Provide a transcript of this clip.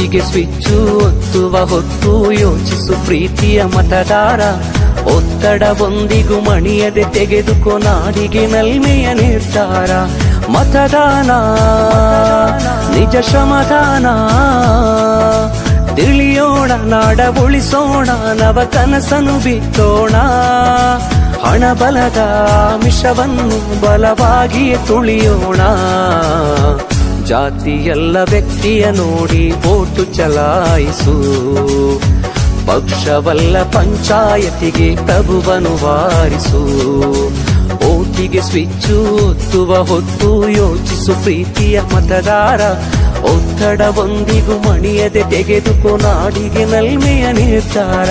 ಓಟಿಗೆ switch, ಒತ್ತುವ ಹೊತ್ತು ಯೋಚಿಸು ಪ್ರೀತಿಯ ಮತದಾರ. ಒತ್ತಡವೊಂದಿಗೂ ಮಣಿಯದೆ ತೆಗೆದುಕೋ ನಾಡಿಗೆ ನಲ್ಮೆಯ ನಿರ್ಧಾರ. ಮತದಾನ, ನಿಜ ಶ್ರಮದಾನ. ತಿಳಿಯೋಣ, ನಾಡ ಉಳಿಸೋಣ, ನವ ಕನಸನು ಬಿತ್ತೋಣ. ಹಣ ಬಲದ ಮಿಷವನ್ನು ಬಲವಾಗಿಯೇ ತುಳಿಯೋಣ. ಜಾತಿಯಲ್ಲ ವ್ಯಕ್ತಿಯ ನೋಡಿ ಓಟು ಚಲಾಯಿಸು. ಪಕ್ಷವಲ್ಲ ಪಂಚಾಯತಿಗೆ ಪ್ರಭುವನು ವಾರಿಸು. ಓಟಿಗೆ ಸ್ವಿಚ್ಚು ಒತ್ತುವ ಹೊತ್ತು ಯೋಚಿಸು ಪ್ರೀತಿಯ ಮತದಾರ. ಒತ್ತಡವೊಂದಿಗೂ ಮಣಿಯದೆ ತೆಗೆದುಕೋ ನಾಡಿಗೆ ನಲ್ಮೆಯ ನಿರ್ಧಾರ.